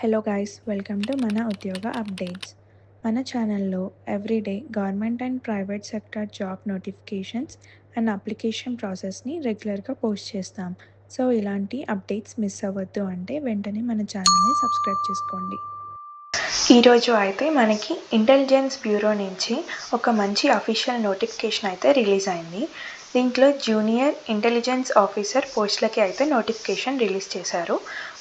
Hello guys welcome to మన ఉద్యోగ updates మన ఛానల్లో everyday government and private sector job notifications and application ప్రాసెస్ని రెగ్యులర్గా పోస్ట్ చేస్తాం సో ఇలాంటి అప్డేట్స్ మిస్ అవ్వద్దు అంటే వెంటనే మన ఛానల్ని సబ్స్క్రైబ్ చేసుకోండి ఈరోజు అయితే మనకి ఇంటెలిజెన్స్ బ్యూరో నుంచి ఒక మంచి అఫీషియల్ నోటిఫికేషన్ అయితే రిలీజ్ అయింది. దీంట్లో జూనియర్ ఇంటెలిజెన్స్ ఆఫీసర్ పోస్టులకి అయితే నోటిఫికేషన్ రిలీజ్ చేశారు.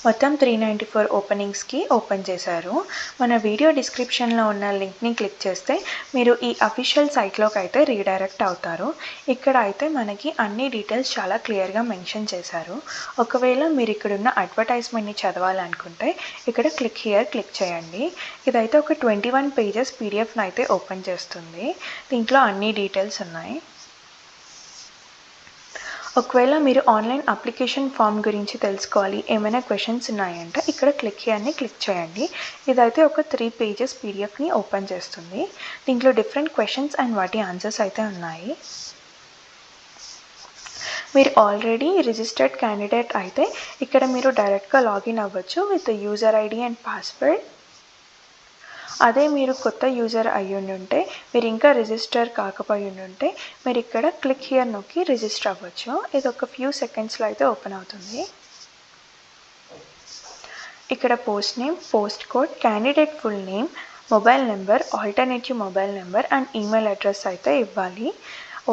మొత్తం త్రీ నైంటీ ఫోర్ ఓపెనింగ్స్కి ఓపెన్ చేశారు. మన వీడియో డిస్క్రిప్షన్లో ఉన్న లింక్ని క్లిక్ చేస్తే మీరు ఈ అఫీషియల్ సైట్లోకి అయితే రీడైరెక్ట్ అవుతారు. ఇక్కడ అయితే మనకి అన్ని డీటెయిల్స్ చాలా క్లియర్గా మెన్షన్ చేశారు. ఒకవేళ మీరు ఇక్కడున్న అడ్వర్టైజ్మెంట్ని చదవాలనుకుంటే ఇక్కడ క్లిక్ హియర్ క్లిక్ చేయండి. ఇదైతే ఒక ట్వంటీ వన్ పేజెస్ పీడిఎఫ్ని అయితే ఓపెన్ చేస్తుంది. దీంట్లో అన్ని డీటెయిల్స్ ఉన్నాయి. ఒకవేళ మీరు ఆన్లైన్ అప్లికేషన్ ఫామ్ గురించి తెలుసుకోవాలి ఏమైనా క్వశ్చన్స్ ఉన్నాయంటే ఇక్కడ క్లిక్ హియర్ని క్లిక్ చేయండి. ఇదైతే ఒక త్రీ పేజెస్ పీడిఎఫ్ని ఓపెన్ చేస్తుంది. దీంట్లో డిఫరెంట్ క్వశ్చన్స్ అండ్ వాటి ఆన్సర్స్ అయితే ఉన్నాయి. మీరు ఆల్రెడీ రిజిస్టర్డ్ క్యాండిడేట్ అయితే ఇక్కడ మీరు డైరెక్ట్గా లాగిన్ అవ్వచ్చు with user ID and password అదే మీరు కొత్త యూజర్ అయ్యుండుంటే ఉంటే మీరు ఇంకా రిజిస్టర్ కాకపోయి ఉంటే మీరు ఇక్కడ క్లిక్ హియర్ నొక్కి రిజిస్టర్ అవ్వచ్చు. ఇది ఒక ఫ్యూ సెకండ్స్లో అయితే ఓపెన్ అవుతుంది. ఇక్కడ post name post code candidate full name mobile number alternative mobile number and email address అయితే ఇవ్వాలి.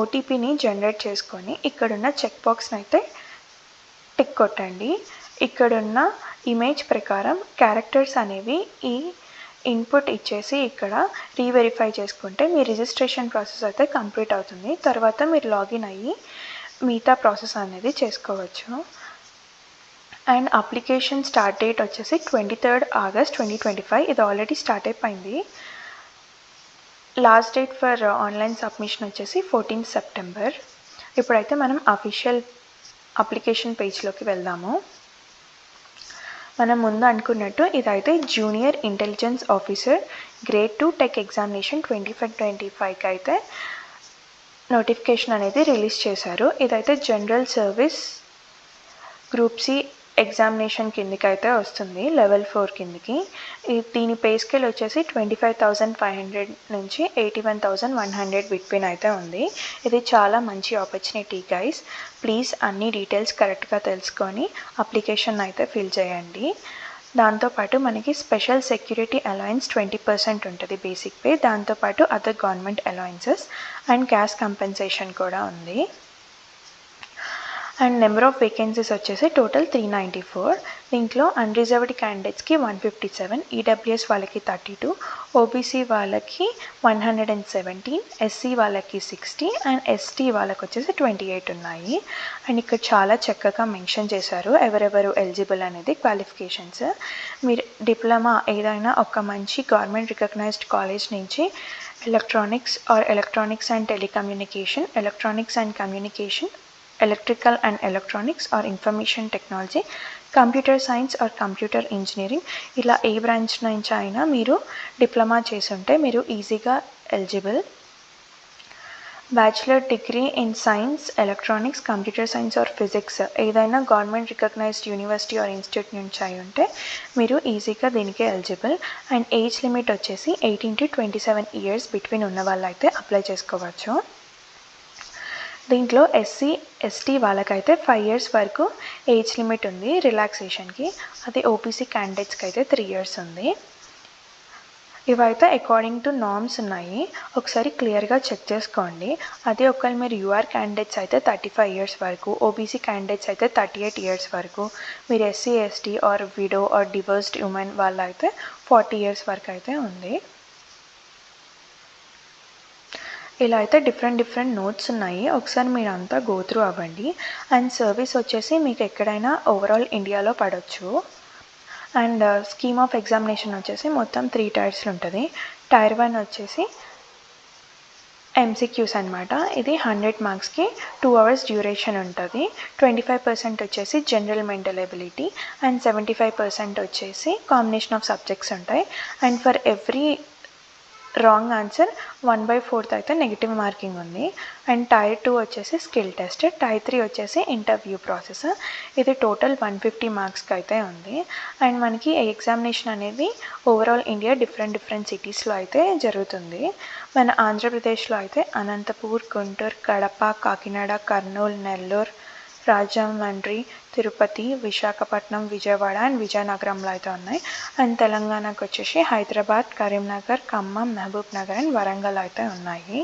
ఓటీపీని జనరేట్ చేసుకొని ఇక్కడున్న చెక్ బాక్స్ని అయితే టిక్ కొట్టండి. ఇక్కడున్న ఇమేజ్ ప్రకారం క్యారెక్టర్స్ అనేవి ఈ ఇన్పుట్ ఇచ్చేసి ఇక్కడ రీవెరిఫై చేసుకుంటే మీ రిజిస్ట్రేషన్ ప్రాసెస్ అయితే కంప్లీట్ అవుతుంది. తర్వాత మీరు లాగిన్ అయ్యి మిగతా ప్రాసెస్ అనేది చేసుకోవచ్చు. అండ్ అప్లికేషన్ స్టార్ట్ డేట్ వచ్చేసి twenty third August twenty twenty five ఇది ఆల్రెడీ స్టార్ట్ అయిపోయింది. Last date for online submission వచ్చేసి ఫోర్టీన్ సెప్టెంబర్ ఇప్పుడైతే మనం అఫీషియల్ అప్లికేషన్ పేజ్లోకి వెళ్దాము. మనం ముందు అనుకున్నట్టు ఇదైతే junior intelligence officer grade two tech examination twenty five twenty ఫైవ్కి అయితే నోటిఫికేషన్ అనేది రిలీజ్ చేశారు. ఇదైతే general service group C examination కిందికి అయితే వస్తుంది లెవెల్ ఫోర్ కిందికి. దీని పే స్కేల్ వచ్చేసి twenty five thousand five hundred నుంచి eighty one thousand one hundred between అయితే ఉంది. ఇది చాలా మంచి ఆపర్చునిటీ గైస్. ప్లీజ్ అన్ని డీటెయిల్స్ కరెక్ట్గా తెలుసుకొని అప్లికేషన్ అయితే ఫిల్ చేయండి. దాంతోపాటు మనకి special security allowance twenty percent ఉంటుంది బేసిక్ పే. దాంతోపాటు other government allowances and gas compensation కూడా ఉంది. అండ్ నెంబర్ ఆఫ్ వేకెన్సీస్ వచ్చేసి టోటల్ త్రీ నైంటీ ఫోర్ దీంట్లో అన్రిజర్వ్డ్ క్యాండిడేట్స్కి వన్ ఫిఫ్టీ సెవెన్ ఈడబ్ల్యూఎస్ వాళ్ళకి థర్టీ టూ ఓబీసీ వాళ్ళకి one hundred and seventeen SC వాళ్ళకి సిక్స్టీ అండ్ ఎస్టీ వాళ్ళకి వచ్చేసి ట్వంటీ ఎయిట్ ఉన్నాయి. అండ్ ఇక్కడ చాలా చక్కగా మెన్షన్ చేశారు ఎవరెవరు ఎలిజిబుల్ అనేది క్వాలిఫికేషన్స్ మీరు డిప్లొమా ఏదైనా ఒక మంచి గవర్నమెంట్ రికగ్నైజ్డ్ కాలేజ్ నుంచి electronics or electronics and telecommunication electronics and communication electrical and electronics or information technology computer science or computer engineering ఇలా ఏ బ్రాంచ్ నుంచి అయినా మీరు డిప్లొమా చేసి ఉంటే మీరు ఈజీగా eligible bachelor degree in science electronics computer science or physics ఏదైనా government recognised university or institute నుంచి అయి ఉంటే మీరు ఈజీగా దీనికి ఎలిజిబుల్ అండ్ ఏజ్ లిమిట్ వచ్చేసి eighteen to twenty seven years between ఉన్న వాళ్ళు అయితే అప్లై చేసుకోవచ్చు. దీంట్లో ఎస్సీ ఎస్టీ వాళ్ళకైతే ఫైవ్ ఇయర్స్ వరకు ఏజ్ లిమిట్ ఉంది రిలాక్సేషన్కి అది ఓబీసీ క్యాండిడేట్స్కి అయితే త్రీ ఇయర్స్ ఉంది. ఇవైతే అకార్డింగ్ టు నామ్స్ ఉన్నాయి. ఒకసారి క్లియర్గా చెక్ చేసుకోండి. అదే ఒకవేళ మీరు యూఆర్ క్యాండిడేట్స్ అయితే థర్టీ ఫైవ్ ఇయర్స్ వరకు ఓబీసీ క్యాండిడేట్స్ అయితే థర్టీ ఎయిట్ ఇయర్స్ వరకు మీరు SC ST or widow or divorced women వాళ్ళ అయితే ఫార్టీ ఇయర్స్ వరకు అయితే ఉంది. ఇలా అయితే డిఫరెంట్ డిఫరెంట్ నోట్స్ ఉన్నాయి. ఒకసారి మీరు అంతా గోత్రూ అవ్వండి. అండ్ సర్వీస్ వచ్చేసి మీకు ఎక్కడైనా ఓవరాల్ ఇండియాలో పడవచ్చు అండ్ స్కీమ్ ఆఫ్ ఎగ్జామినేషన్ వచ్చేసి మొత్తం త్రీ టైర్స్లు ఉంటుంది. టైర్ వన్ వచ్చేసి ఎంసీక్యూస్ అనమాట ఇది హండ్రెడ్ మార్క్స్కి టూ అవర్స్ డ్యూరేషన్ ఉంటుంది. ట్వంటీ ఫైవ్ పర్సెంట్ వచ్చేసి general mental ability and seventy five percent వచ్చేసి కాంబినేషన్ ఆఫ్ సబ్జెక్ట్స్ ఉంటాయి. And for every wrong answer. One by fourth అయితే నెగిటివ్ మార్కింగ్ ఉంది. అండ్ టైర్ టూ వచ్చేసి స్కిల్ టెస్ట్. టైర్ త్రీ వచ్చేసి interview process. ఇది total one fifty మార్క్స్కి అయితే ఉంది. అండ్ మనకి ఎగ్జామినేషన్ అనేది ఓవరాల్ ఇండియా డిఫరెంట్ డిఫరెంట్ సిటీస్లో అయితే జరుగుతుంది. మన ఆంధ్రప్రదేశ్లో అయితే అనంతపూర్ గుంటూరు కడప కాకినాడ కర్నూలు నెల్లూరు రాజమండ్రి తిరుపతి విశాఖపట్నం విజయవాడ అండ్ విజయనగరంలో అయితే ఉన్నాయి. అండ్ తెలంగాణకు వచ్చేసి హైదరాబాద్ కరీంనగర్ ఖమ్మం మహబూబ్ నగర్ అండ్ వరంగల్ అయితే ఉన్నాయి.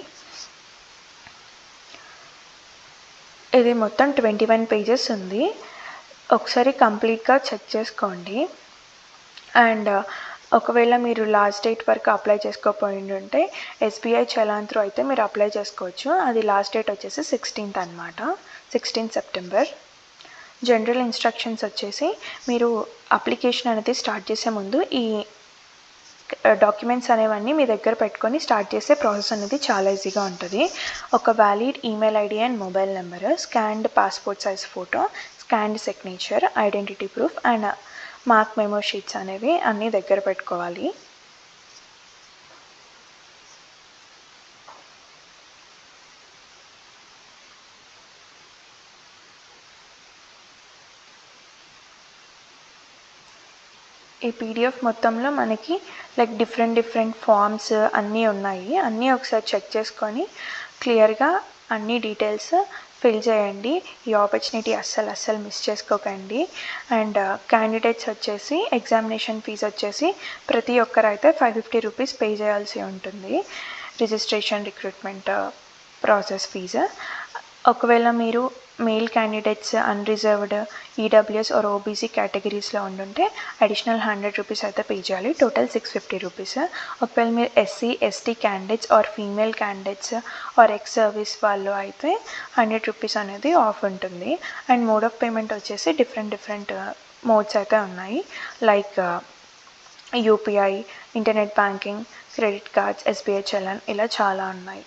ఇది మొత్తం ట్వంటీ వన్ పేజెస్ ఉంది. ఒకసారి కంప్లీట్గా చెక్ చేసుకోండి. అండ్ ఒకవేళ మీరు లాస్ట్ డేట్ వరకు అప్లై చేసుకోపోయి ఉంటే ఎస్బీఐ చలాన్ త్రూ అయితే మీరు అప్లై చేసుకోవచ్చు. అది లాస్ట్ డేట్ వచ్చేసి సిక్స్టీన్త్ అనమాట సిక్స్టీన్త్ సెప్టెంబర్ జనరల్ ఇన్స్ట్రక్షన్స్ వచ్చేసి మీరు అప్లికేషన్ అనేది స్టార్ట్ చేసే ముందు ఈ డాక్యుమెంట్స్ అనేవన్నీ మీ దగ్గర పెట్టుకొని స్టార్ట్ చేసే ప్రాసెస్ అనేది చాలా ఈజీగా ఉంటుంది. ఒక valid email ID and mobile number scanned passport size photo scanned signature identity proof and mark memo sheets అనేవి అన్నీ దగ్గర పెట్టుకోవాలి. ఈ పీడిఎఫ్ మొత్తంలో మనకి లైక్ డిఫరెంట్ డిఫరెంట్ ఫామ్స్ అన్నీ ఉన్నాయి. అన్నీ ఒకసారి చెక్ చేసుకొని క్లియర్గా అన్ని డీటెయిల్స్ ఫిల్ చేయండి. ఈ ఆపర్చునిటీ అస్సలు అస్సలు మిస్ చేసుకోకండి. అండ్ క్యాండిడేట్స్ uh, వచ్చేసి ఎగ్జామినేషన్ ఫీజు వచ్చేసి ప్రతి ఒక్కరైతే ఫైవ్ ఫిఫ్టీ రూపీస్ పే చేయాల్సి ఉంటుంది. రిజిస్ట్రేషన్ రిక్రూట్మెంట్ ప్రాసెస్ ఫీజు ఒకవేళ మీరు male candidates unreserved EWS or OBC కేటగిరీస్లో ఉండుంటే అడిషనల్ హండ్రెడ్ రూపీస్ అయితే పే చేయాలి. టోటల్ సిక్స్ ఫిఫ్టీ రూపీస్ ఒకవేళ మీరు SC ST candidates or female candidates or ex service వాళ్ళు అయితే హండ్రెడ్ రూపీస్ అనేది ఆఫ్ ఉంటుంది. అండ్ మోడ్ ఆఫ్ పేమెంట్ వచ్చేసి డిఫరెంట్ డిఫరెంట్ మోడ్స్ అయితే ఉన్నాయి. Like UPI internet banking credit cards SBI challan ఇలా చాలా ఉన్నాయి.